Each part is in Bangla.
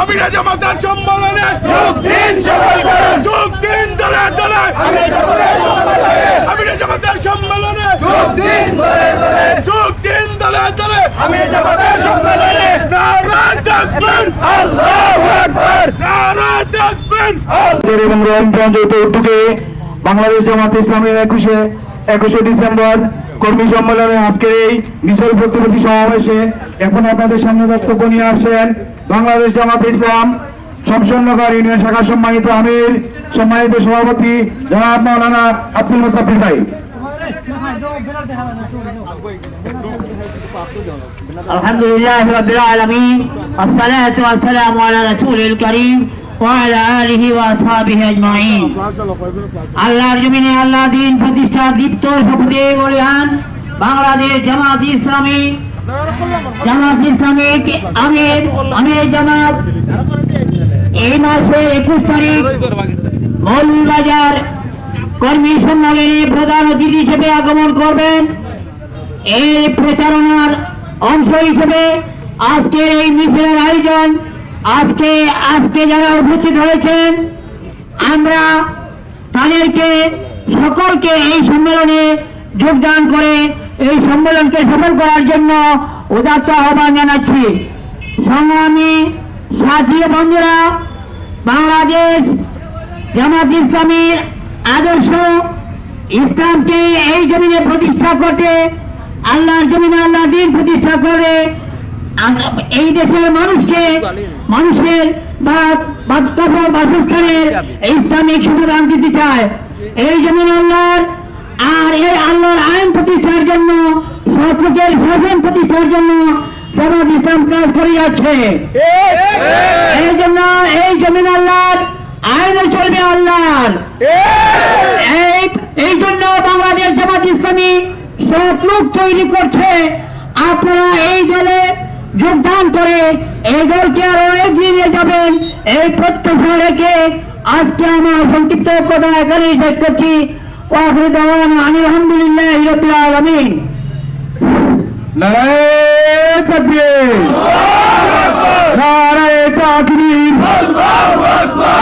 আমিরা জামাতের সম্মেলনে যোগ দিন যাব সম্মেলনে আমিরা জামাতের সম্মেলনে। যোগ দিন তাকবীর আজকের এবং রমজান উদ্যোগে বাংলাদেশ জামাত ইসলামের একুশে একুশে ডিসেম্বর কর্মী সম্মেলনে আজকের এই বিশাল প্রতিবেশী সমাবেশে এখন আপনাদের সামনে বক্তব্য নিয়ে আসেন বাংলাদেশ জামাত ইসলাম সমসন্নগর ইউনিয়ন শাখা সম্মানিত আমির, সম্মানিত সভাপতি জনাব মৌলানা আব্দুল মুসাফির ভাই। আলহামদুলিল্লাহ রবিল আলমিন আসসালাম আলা রসুল করিম। আল্লাহর জমিনে আল্লাহ দিন প্রতিষ্ঠা, দীপ্ত শক্তি বলিহান বাংলাদেশ জামাত ইসলামী, জামাত ইসলামিক আমির আমির জামাত এই মাসে একুশ তারিখ মৌলবাজার কর্মী সম্মেলনে প্রধান অতিথি হিসেবে আগমন করবেন। এই প্রচারণার অংশ হিসেবে আজকের এই মিশনের আয়োজন আজকে আজকে যারা উপস্থিত হয়েছেন আমরা তাদেরকে সকলকে এই সম্মেলনে যোগদান করে এই সম্মেলনকে সফল করার জন্য উদাত্ত আহ্বান জানাচ্ছি। সংগ্রামী সাথী বন্ধুরা, বাংলাদেশ জামাত ইসলামীর আদর্শ ইসলামকে এই জমিনে প্রতিষ্ঠা করতে, আল্লাহর জমিনে আল্লাহ দিন প্রতিষ্ঠা করে এই দেশের মানুষকে, মানুষের বা বাসস্থানের ইসলামিক সুবিধান দিতে চায়। এই জমিন আল্লাহর, আর এই আল্লাহর আইন প্রতিষ্ঠার জন্য সৎলোকের শাসন প্রতিষ্ঠার জন্য জামাত ইসলাম কাজ করে যাচ্ছে। এই জন্য, এই জমিন আল্লাহর, আইনে চলবে আল্লাহর। এই এই জন্য বাংলাদেশ জামাত ইসলামী সব লোক তৈরি করছে। আপনারা এই দলে যোগদান করে এই দলকে আরও এগিয়ে নিয়ে যাবেন। এই প্রত্যাশা রেখে আজকে আমার সংক্ষিপ্ত কথা এখানেই শেষ করছি। ওয়াফির দাওয়ান আমি আলহামদুলিল্লাহ রবিল আলমিন। নারায় তাকবীর। নারায় তাকবীর।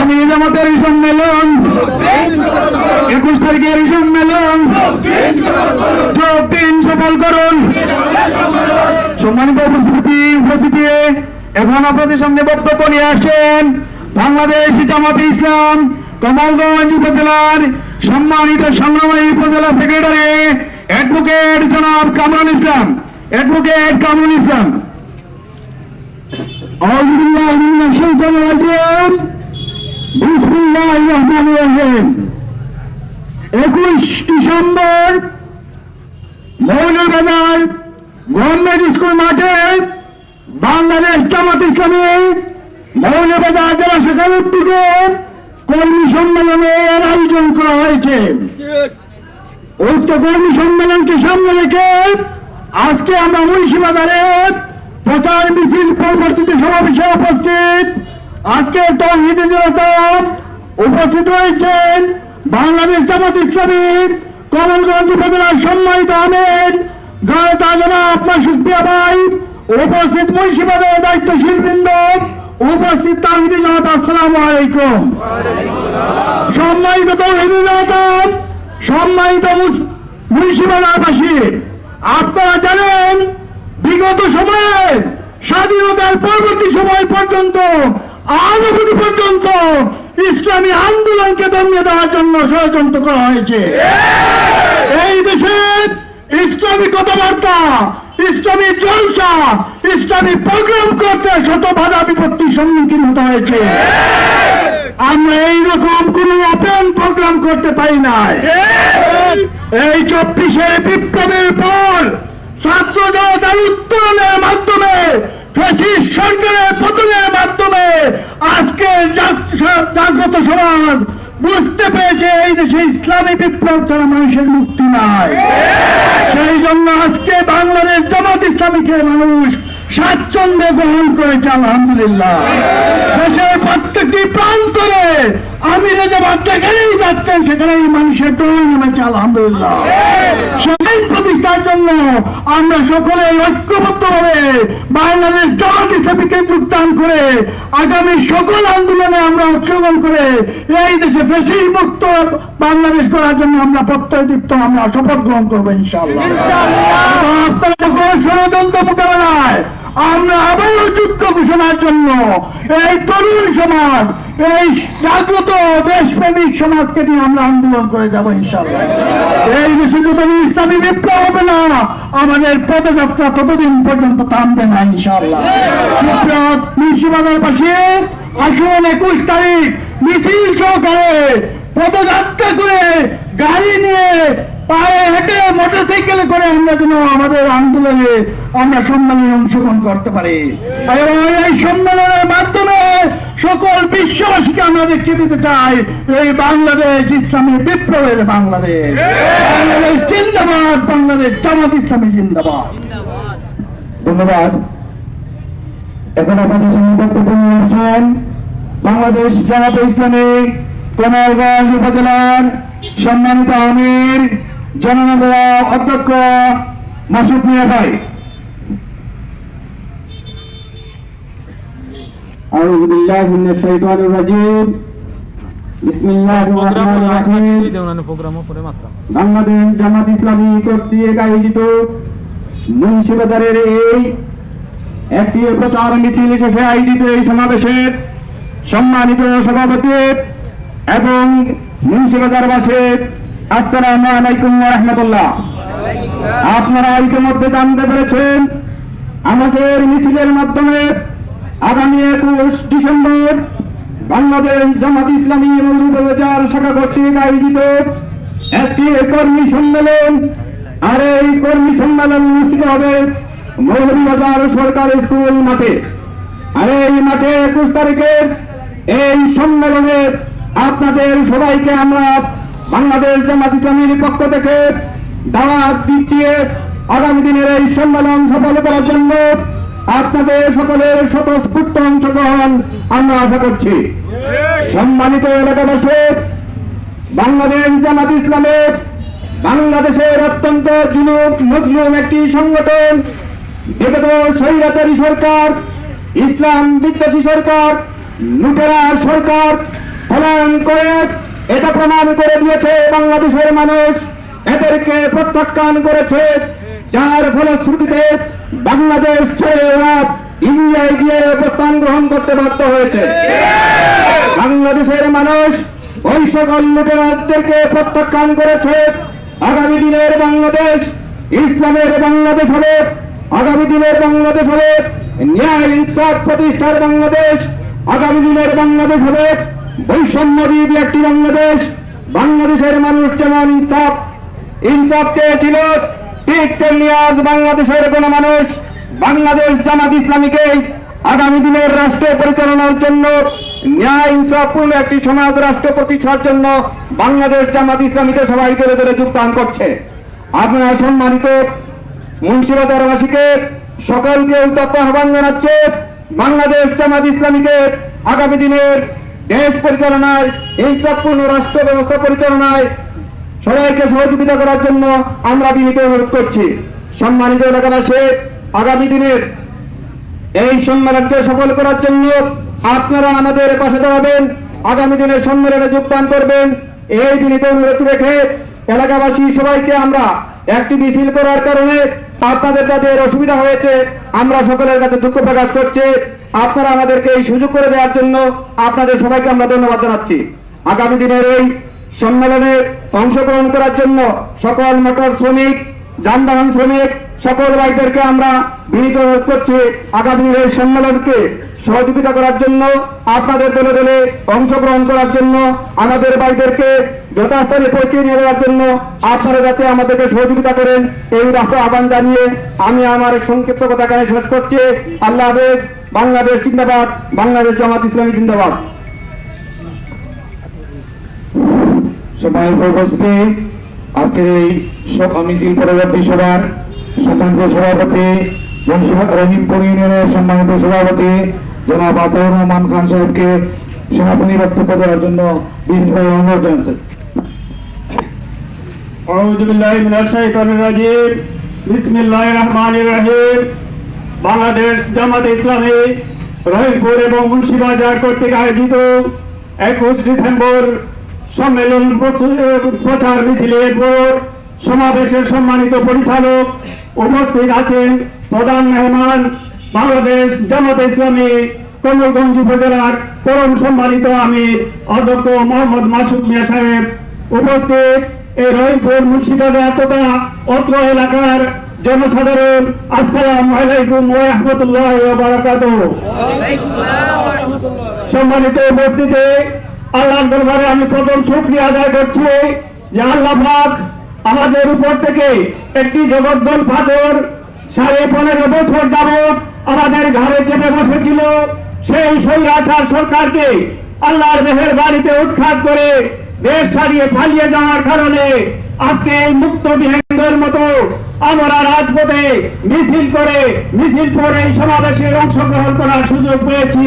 আমি জামাতের এই সম্মেলন। একুশ তারিখের এই সম্মেলন যোগ দিন সফল করুন সম্মানিত উপস্থিতি উপস্থিতি এখন আপনাদের সামনে বক্তব্য নিয়ে আসেন বাংলাদেশ জামাত ইসলাম, কমলগঞ্জ উপজেলার সম্মানিত সংগ্রামী উপজেলা সেক্রেটারি অ্যাডভোকেট জনাব কামরুল ইসলাম। অ্যাডভোকেট কামরুল ইসলাম। একুশ ডিসেম্বর মৌলবাজার গভর্নমেন্ট স্কুল মাঠে বাংলাদেশ জামাত ইসলামী মৌলবাজার জেলা শাখার উদ্যোগে কর্মী সম্মেলনের আয়োজন করা হয়েছে। উক্ত কর্মী সম্মেলনকে সামনে রেখে আজকে আমরা মুন্সিবাজারে প্রচার মিছিল পরবর্তীতে সমাবেশে উপস্থিত আজকে তহিদি উপস্থিত হয়েছেন বাংলাদেশ জামাত ইসলামীর কমলগঞ্জ উপজেলার সম্মানিত আহমেদ গায়তা জনা আপনার সুপ্রিয়া ভাই। উপস্থিত মুন্সিবাজারের দায়িত্বশীল বৃন্দ উপস্থিত তাহিদি জনতা আসসালামু আলাইকুম। সম্মানিত তৌহিদি জনতা সম্মানিত মুস- মুন্সিপালবাসী আপনারা জানেন, বিগত সময়ে, স্বাধীনতার পরবর্তী সময় পর্যন্ত অবধি পর্যন্ত ইসলামী আন্দোলনকে দমিয়ে দেওয়ার জন্য ষড়যন্ত্র করা হয়েছে। এই দেশে ইসলামী কথাবার্তা ইসলামী জলসা, ইসলামী প্রোগ্রাম করতে শত বাধা বিপত্তির সম্মুখীন হতে হয়েছে। আমরা এইরকম কোন ওপেন প্রোগ্রাম করতে পারি নাই। এই চব্বিশের বিপ্লবের পর ছাত্র জনতার উত্তরণের মাধ্যমে ফেসিস সরকারের পতনের মাধ্যমে আজকে জাগ্রত সমাজ বুঝতে পেরেছে এই দেশে ইসলামী বিপ্লব ছাড়া মানুষের মুক্তি নাই। সেই জন্য আজকে বাংলাদেশ জামাত ইসলামীকে মানুষ স্বাচ্ছন্দ্য গ্রহণ করেছে, আলহামদুলিল্লাহ। দেশের প্রত্যেকটি প্রান্তরে আমি জামাত যেখানেই যাচ্ছেন সেখানেই মানুষের টোল নেমেছে আলহামদুলিল্লাহ। সেই প্রতিষ্ঠার জন্য আমরা সকলে ঐক্যবদ্ধভাবে বাংলাদেশ জামাত ইসলামীকে যোগদান করে আগামী সকল আন্দোলনে আমরা অংশগ্রহণ করে এই দেশে বেশি মুক্ত বাংলাদেশ করার জন্য আমরা প্রত্যয়যুক্ত আমরা শপথ গ্রহণ করব ইনশাআল্লাহ। আপনারা ষড়যন্ত্র মোকাবেলায় আমরা আবারও যুদ্ধ ঘোষণার জন্য এই তরুণ সমাজ, এই জাগ্রত দেশপ্রেমিক সমাজকে নিয়ে আমরা আন্দোলন করে যাব ইনশাআল্লাহ। এই যতদিন ইসলামী বিপ্লব হবে না। আমাদের পদযাত্রা ততদিন পর্যন্ত থামবে না ইনশাআল্লাহ। মুন্সিবাজার পাশে আসুন একুশ তারিখ মিছিল সহকারে পদযাত্রা করে গাড়ি নিয়ে পায়ে হেঁটে মোটর সাইকেলে করে আমরা যেন আমাদের আন্দোলনে আমরা সম্মেলনে অংশগ্রহণ করতে পারি। এবং এই সম্মেলনের মাধ্যমে সকল বিশ্ববাসীকে আমরা দেখিয়ে দিতে চাই, এই বাংলাদেশ ইসলামী বিপ্লবের বাংলাদেশ। জিন্দাবাদ, বাংলাদেশ জামাত ইসলামী জিন্দাবাদ। ধন্যবাদ। এখন আপনাদের সঙ্গে বক্তব্য নিয়ে আসছেন বাংলাদেশ জামাত ইসলামী কোনারগঞ্জ উপজেলার সম্মানিত আমির জননেতা অধ্যক্ষ মাসুদ মিয়া ভাই أعوذ بالله من الشيطان الرجيم بسم الله الرحمن الرحيم বাংলাদেশ জামাত ইসলামী কর্তৃক আয়োজিত মুন্সিবাজারের এই একটি প্রচার মিছিল শেষে আয়োজিত এই সমাবেশের সম্মানিত সভাপতি এবং মুন্সিবাজারবাসীর আসসালামু আলাইকুম রহমতুল্লাহ। আপনারা ইতিমধ্যে জানতে পেরেছেন, আমাদের মিছিলের মাধ্যমে আগামী একুশ ডিসেম্বর বাংলাদেশ জামাত ইসলামী মৌলবাজার শাখা কর্তৃক আয়োজিত একটি কর্মী সম্মেলন। আর এই কর্মী সম্মেলন অনুষ্ঠিত হবে মৌলভীবাজার সরকারি স্কুল মাঠে। আর এই মাঠে একুশ তারিখের এই সম্মেলনে আপনাদের সবাইকে আমরা বাংলাদেশ জামাত ইসলামীর পক্ষ থেকে দাওয়াত দিচ্ছে। আগামী দিনের এই সম্মেলন সফল করার জন্য আপনাদের সকলের স্বতঃস্ফূর্ত অংশগ্রহণ আমরা আশা করছি। সম্মানিত এলাকাবাসী, বাংলাদেশ জামাত ইসলামের বাংলাদেশের অত্যন্ত জুনুক মজলুম একটি সংগঠন। বিগত স্বৈরাচারী সরকার, ইসলাম বিদ্বেষী সরকার, লুটেরা সরকার, পলায়ন করে এটা প্রমাণ করে দিয়েছে বাংলাদেশের মানুষ, এদেরকে প্রত্যাখ্যান করেছে, যার ফলশ্রুতিতে বাংলাদেশ ছেড়ে ওরা ইন্ডিয়ায় গিয়ে অবস্থান গ্রহণ করতে বাধ্য হয়েছে। বাংলাদেশের মানুষ ওই সকল লুটেরাজদেরকে প্রত্যাখ্যান করেছে। আগামী দিনের বাংলাদেশ, ইসলামের বাংলাদেশ হবে। আগামী দিনের বাংলাদেশ হবে। ন্যায় ইনসাফ প্রতিষ্ঠার বাংলাদেশ। আগামী দিনের বাংলাদেশ হবে। বৈষম্যবিধি একটি বাংলাদেশ, বাংলাদেশের মানুষ যেমন ইনসাফ ইনসাফ চেয়েছিল, ঠিক তেমনি আজ বাংলাদেশের কোন মানুষ বাংলাদেশ জামাত ইসলামীকে আগামী দিনের রাষ্ট্র পরিচালনার জন্য ন্যায় ইনসাফপূর্ণ একটি সমাজ রাষ্ট্র প্রতিষ্ঠার জন্য বাংলাদেশ জামাত ইসলামীকে সবাই ধরে ধরে যোগদান করছে। আপনারা সম্মানিত মুন্সিবাজারবাসীকে সকলকে উত্তপ্ত আহ্বান জানাচ্ছে, বাংলাদেশ জামাত ইসলামীকে আগামী দিনের দেশ পরিচালনায় ইনসাফপূর্ণ রাষ্ট্র ব্যবস্থা পরিচালনায় সবাইকে সহযোগিতা করার জন্য আমরা বিনীত অনুরোধ করছি। সম্মানিত এলাকাবাসী, আগামী দিনের এই সম্মেলনকে সফল করার জন্য আপনারা আমাদের পাশে দাঁড়াবেন, আগামী দিনের সম্মেলনে যোগদান করবেন। এই বিনীত অনুরোধ রেখে এলাকাবাসী সবাইকে আমরা একটি মিছিল করার কারণে আপনাদের যাদের অসুবিধা হয়েছে, আমরা সকলের কাছে দুঃখ প্রকাশ করছি। আপনারা আমাদেরকে এই সুযোগ করে দেওয়ার জন্য আপনাদের সবাইকে আমরা ধন্যবাদ জানাচ্ছি। আগামী দিনের এই সম্মেলনে অংশগ্রহণ করার জন্য সকল মোটর শ্রমিক যানবাহন শ্রমিক সকল ভাইদেরকে আমরা বিনীত অনুরোধ করছি আগামী দিনের সম্মেলনকে সহযোগিতা করার জন্য, আপনাদের দলে দলে অংশগ্রহণ করার জন্য, আমাদের ভাইদেরকে যথাস্থানে পৌঁছে নিয়ে যাওয়ার জন্য আপনারা যাতে আমাদেরকে সহযোগিতা করেন, এই রাষ্ট্র আহ্বান জানিয়ে আমি আমার সংক্ষিপ্ত কথা এখানে শেষ করছি। আল্লাহ হাফেজ। বাংলাদেশ জিন্দাবাদ। বাংলাদেশ জামাত ইসলামী জিন্দাবাদ। সবাই উপস্থিতি আজকের এই শোক মিছিল পরবর্তী সভার সম্মানিত সভাপতি বংশীবাদ রহিমপুর ইউনিয়নের সম্মানিত সভাপতি জনাব আতর রহমান খান সাহেবকে সভাপতি বক্তব্য দেওয়ার জন্য বিশেষভাবে অনুরোধ জানাচ্ছেন বাংলাদেশ জামাত ইসলামে রহিমপুর এবং মুন্সিবাজার কর্তৃক আয়োজিত একুশ ডিসেম্বর সম্মেলন প্রচ- প্রচার মিছিলের পর সমাবেশের সম্মানিত পরিচালক উপস্থিত আছেন প্রধান মেহমান বাংলাদেশ জামাত ইসলামী কমলগঞ্জ উপজেলার পরম সম্মানিত আমি অধ্যক্ষ মোহাম্মদ মাসুদ মিয়া সাহেব। উপস্থিত এই রহিমপুর মুন্সিবাজার তথা অত্র এলাকার জনসাধারণ আসসালাম আলাইকুম ওয়া রাহমাতুল্লাহি ওয়া বারাকাতুহু। সম্মানিত উপস্থিতি আল্লাহর দরবারে আমি প্রথম শুকরিয়া আদায় করছি যে আল্লাহ পাক আমাদের উপর থেকে একটি জগদ্দল পাথর সাড়ে পনেরো বছর যাবৎ আমাদের ঘরে চেপে বসেছিল। সেই সৈরাচার সরকারকে আল্লাহর মেহের বাড়িতে উৎখাত করে দেশ ছাড়িয়ে পালিয়ে যাওয়ার কারণে আজকে এই মুক্ত বিহেন্দ্রের মতো আমরা রাজপথে মিছিল করে মিছিল করে এই সমাবেশে অংশগ্রহণ করার সুযোগ পেয়েছি।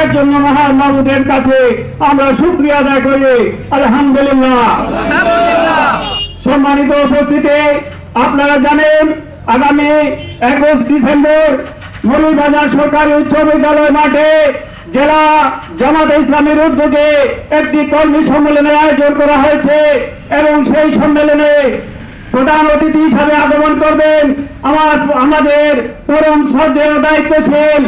এর জন্য মহান মাহবুদের কাছে আমরা শুক্রিয়া আদায় করি। আলহামদুলিল্লাহ। সম্মানিত উপস্থিতি, আপনারা জানেন, আগামী একুশ ডিসেম্বর মৌলবাজার সরকারি উচ্চ বিদ্যালয় মাঠে জেলা জামাত ইসলামের উদ্যোগে একটি কর্মী সম্মেলনের আয়োজন করা হয়েছে এবং সেই সম্মেলনে প্রধান অতিথি হিসাবে আগমন করবেন। আমার, আমাদের পরম শ্রদ্ধেয় দায়িত্বশীল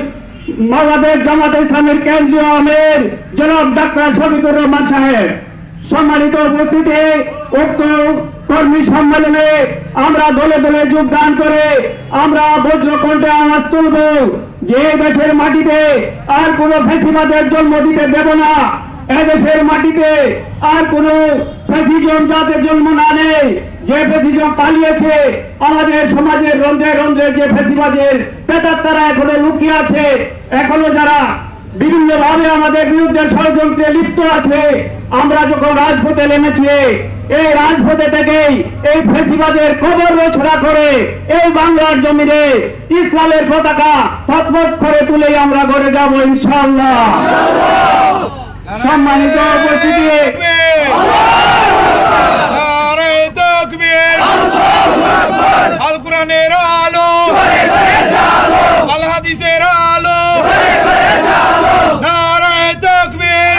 বাংলাদেশ জামাত ইসলামের কেন্দ্রীয় আমের জনাব ডাক্তার শফিকুর রহমান সাহেব। সম্মানিত উপস্থিতি, উক্ত কর্মী সম্মেলনে আমরা দলে দলে যোগদান করে আমরা বজ্রকণ্ঠে আওয়াজ তুলব যে দেশের মাটিতে আর কোন ফেসিবাদের জন্ম দিতে দেব না। এদেশের মাটিতে আর কোন ফেসিজম যাতে জন্ম না নেই। যে ফেসিজম পালিয়েছে আমাদের সমাজের রন্ধ্রে রন্ধ্রে যে ফেসিবাদের পেতার তারা এখনও লুকিয়ে আছে এখনও যারা বিভিন্ন ভাবে আমাদের বিরুদ্ধে ষড়যন্ত্রে লিপ্ত আছে আমরা যখন রাজপথে নেমেছি এই রাজপথে থেকেই এই ফেসিবাদের কবর রচনা করে এই বাংলার জমিনে ইসলামের পতাকা পথপথ করে তুলেই আমরা ঘরে যাব ইনশাআল্লাহ। সম্মানিত উপস্থিতি। তাকবীর আল কোরআনের আলো। আল হাদিসের আলো। নারে তাকবীর।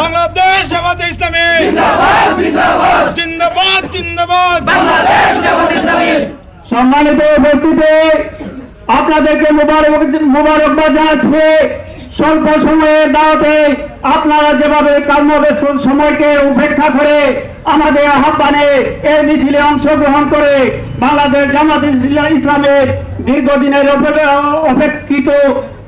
বাংলাদেশ জামাত ইসলামী। জিন্দাবাদ জিন্দাবাদ। সম্মানিত উপস্থিতি, আপনাদেরকে মোবারক, মোবারকবাদ জানাচ্ছি। স্বল্প সময়ের দাওয়াতে আপনারা যেভাবে কর্মব্যস্ত সময়কে উপেক্ষা করে আমাদের আহ্বানে এই মিছিলে অংশগ্রহণ করে বাংলাদেশ জামাত ইসলা- ইসলামের দীর্ঘদিনের অপেক্ষিত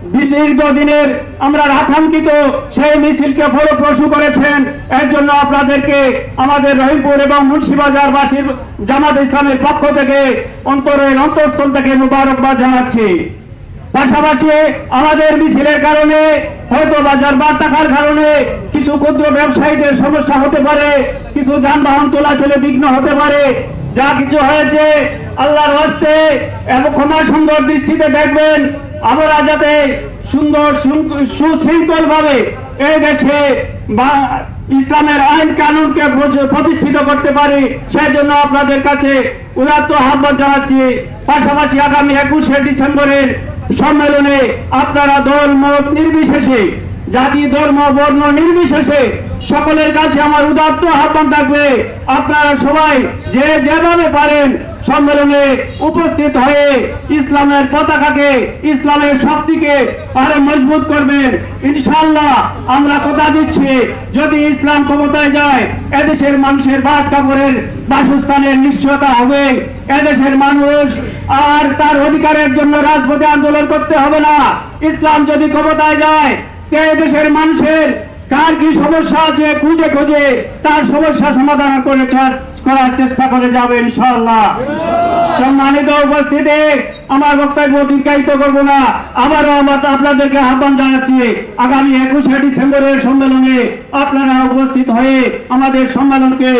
দীর্ঘদিনের আমরা আকাঙ্ক্ষিত সেই মিছিলকে ফলপ্রসূ করেছেন। এর জন্য আপনাদেরকে আমাদের রহিমপুর এবং মুন্সিবাজার বাসীর জামাত ইসলামের পক্ষ থেকে অন্তরের অন্তঃস্থল থেকে মুবারকবাদ জানাচ্ছি। পাশাপাশি আমাদের মিছিলের কারণে, হয়তো বাজার বার থাকার কারণে কিছু ক্ষুদ্র ব্যবসায়ীদের সমস্যা হতে পারে, কিছু যানবাহন চলাচলে বিঘ্ন হতে পারে। যা কিছু হয়েছে, আল্লাহর হস্তে এবং ক্ষমা সুন্দর দৃষ্টিতে দেখবেন, আমরা যাতে সুন্দর সুশৃঙ্খল ভাবে এই দেশে বা ইসলামের আইন কানুনকে প্রতিষ্ঠিত করতে পারি সেই জন্য আপনাদের কাছে উদাত্ত আহ্বান জানাচ্ছি। পাশাপাশি আগামী একুশে ডিসেম্বরের সম্মেলনে আপনারা দল মত নির্বিশেষে জাতি, ধর্ম, বর্ণ নির্বিশেষে সকলের কাছে আমার উদাত্ত আহ্বান থাকবে। আপনারা সবাই যে যেভাবে পারেন সম্মেলনে উপস্থিত হয়ে ইসলামের পতাকাকে, ইসলামের শক্তিকে আরও মজবুত করবেন। ইনশাল্লাহ আমরা কথা দিচ্ছি, যদি ইসলাম ক্ষমতায় যায়, এদেশের মানুষের বাদ কাপড়ের বাসস্থানের নিশ্চয়তা হবে। এদেশের মানুষ আর তার অধিকারের জন্য রাজপথে আন্দোলন করতে হবে না। ইসলাম যদি ক্ষমতায় যায় দেশের মানুষের কার কি সমস্যা আছে, খুঁজে খুঁজে তার সমস্যা সমাধান করে করার চেষ্টা করে যাবে ইনশাআল্লাহ। সম্মানিত উপস্থিতি, আমার বক্তব্য দীর্ঘায়িত করব না, আবারও আমার আপনাদেরকে আহ্বান জানাচ্ছি, আগামী একুশে ডিসেম্বরের সম্মেলনে আপনারা উপস্থিত হয়ে আমাদের সম্মেলনকে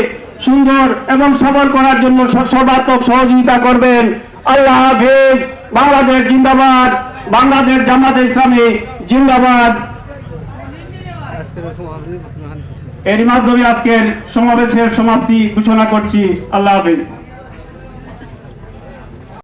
সুন্দর এবং সবল করার জন্য সর্বাত্মক সহযোগিতা করবেন। আল্লাহ হাফেজ, বাংলাদেশ জিন্দাবাদ, বাংলাদেশ জামাত ইসলামী জিন্দাবাদ। এরই মাধ্যমে আজকের সমাবেশের সমাপ্তি ঘোষণা করছি। আল্লাহ হাফিজ।